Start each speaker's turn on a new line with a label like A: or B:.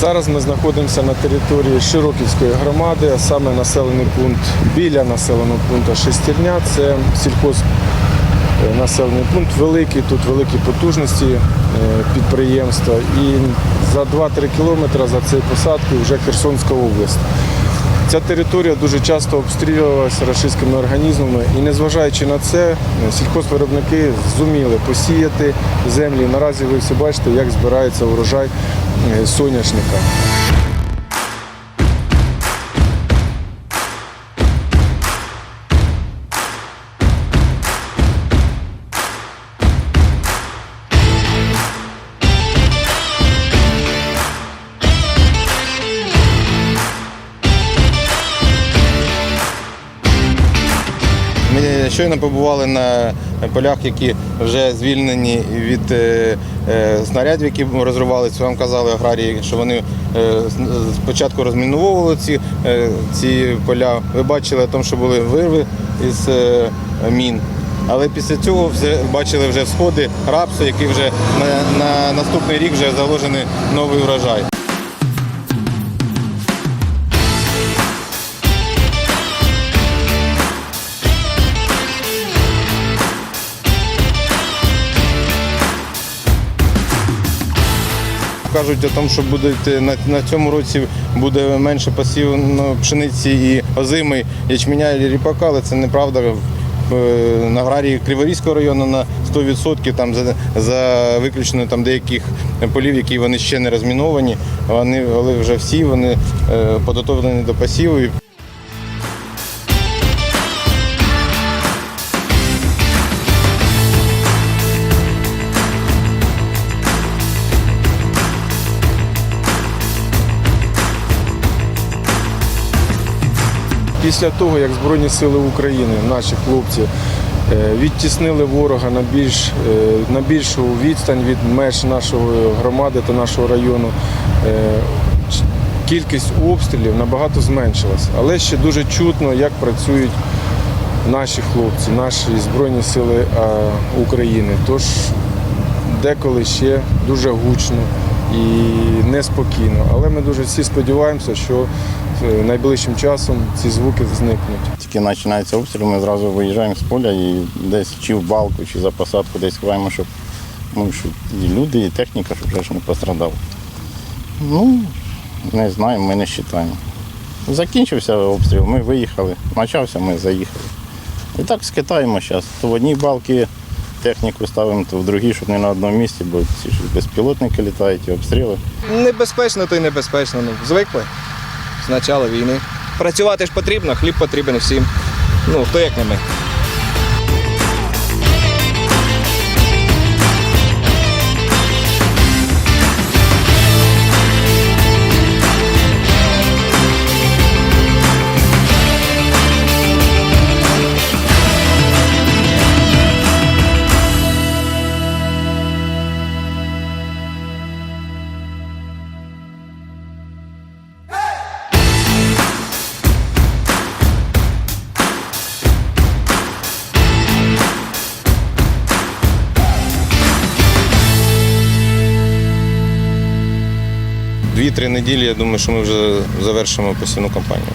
A: Зараз ми знаходимося на території Широківської громади, а саме населений пункт біля населеного пункту Шестерня. Це сільхоз е, населений пункт великий, тут великі потужності е, підприємства. І за 2-3 кілометри за цією посадкою вже Херсонська область. Ця територія дуже часто обстрілювалася рашистськими організмами, і незважаючи на це, сільхозвиробники зуміли посіяти землі. Наразі ви всі бачите, як збирається урожай е, соняшника.
B: Щойно побували на полях, які вже звільнені від е, е, снарядів, які розривалися. Вам казали аграрії, що вони е, спочатку розмінували ці, е, ці поля. Ви бачили, що були вирви із е, мін. Але після цього вже бачили вже сходи рапсу, який вже на, на наступний рік вже заложений новий урожай. Кажуть о тому, що будуть е, на, на цьому році буде менше пасів ну, пшениці і озими, ячменя і ріпака, але це неправда. Е, На аграрії Криворізького району на 100% там за, за виключенням там деяких полів, які вони ще не розміновані. Вони але вже всі вони е, підготовлені до посіву.
A: Після того, як Збройні Сили України, наші хлопці, е, відтіснили ворога на, більш, е, на більшу відстань від меж нашої громади та нашого району, е, кількість обстрілів набагато зменшилась. Але ще дуже чутно, як працюють наші хлопці, наші Збройні Сили України. Тож деколи ще дуже гучно і неспокійно. Але ми дуже всі сподіваємося, що найближчим часом ці звуки зникнуть.
B: тільки починається обстріл, ми одразу виїжджаємо з поля і десь чи в балку, чи за посадку десь ховаємо, щоб, ну, щоб і люди, і техніка, щоб вже ж не пострадав. Ну, не знаю, ми не вважаємо. Закінчився обстріл, ми виїхали, почався, ми заїхали. І так скитаємо зараз. То в одній балки техніку ставимо, то в другій, щоб не на одному місці, бо ці ж безпілотники літають і обстріли.
C: Небезпечно, то й небезпечно. Ну, звикли початку війни. Працювати ж потрібно, хліб потрібен всім. Ну, хто як не ми.
B: Дві-три неділі, я думаю, що ми вже завершимо посівну кампанію.